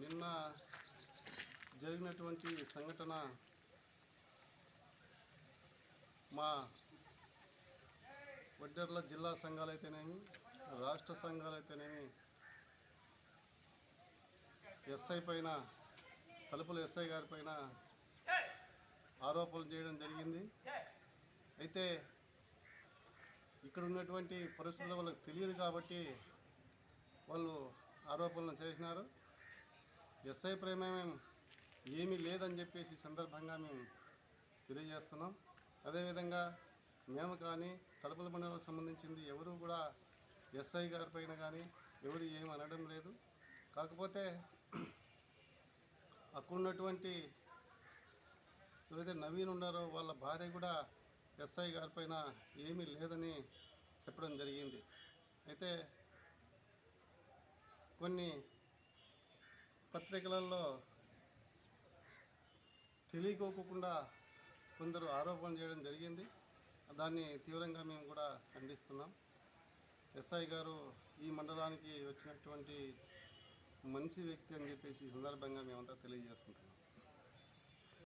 నిన్న జరిగినటువంటి సంఘటన మా వడ్డెర్ల జిల్లా సంఘాలైతేనేమి రాష్ట్ర సంఘాలైతేనేమి ఎస్ఐ పైన తలుపుల ఎస్ఐ గారి పైన ఆరోపణలు చేయడం జరిగింది. అయితే ఇక్కడ ఉన్నటువంటి పరిస్థితులు వాళ్ళకి తెలియదు కాబట్టి వాళ్ళు ఆరోపణలు చేసినారు. ఎస్ఐ ప్రమేయం ఏమీ లేదని చెప్పేసి సందర్భంగా మేము తెలియజేస్తున్నాం. అదేవిధంగా మేము కానీ తలుపుల మండలకు సంబంధించింది ఎవరు కూడా ఎస్ఐ గారి పైన కానీ ఎవరు ఏమి అనడం లేదు. కాకపోతే అక్కడున్నటువంటి ఎవరైతే నవీన్ ఉన్నారో వాళ్ళ భార్య కూడా ఎస్ఐ గారి పైన ఏమీ లేదని చెప్పడం జరిగింది. అయితే కొన్ని పత్రికలలో తెలియకోకుండా కొందరు ఆరోపణ చేయడం జరిగింది. దాన్ని తీవ్రంగా మేము కూడా ఖండిస్తున్నాం. ఎస్ఐ గారు ఈ మండలానికి వచ్చినటువంటి మంచి వ్యక్తి అని చెప్పేసి సందర్భంగా మేమంతా తెలియజేసుకుంటున్నాం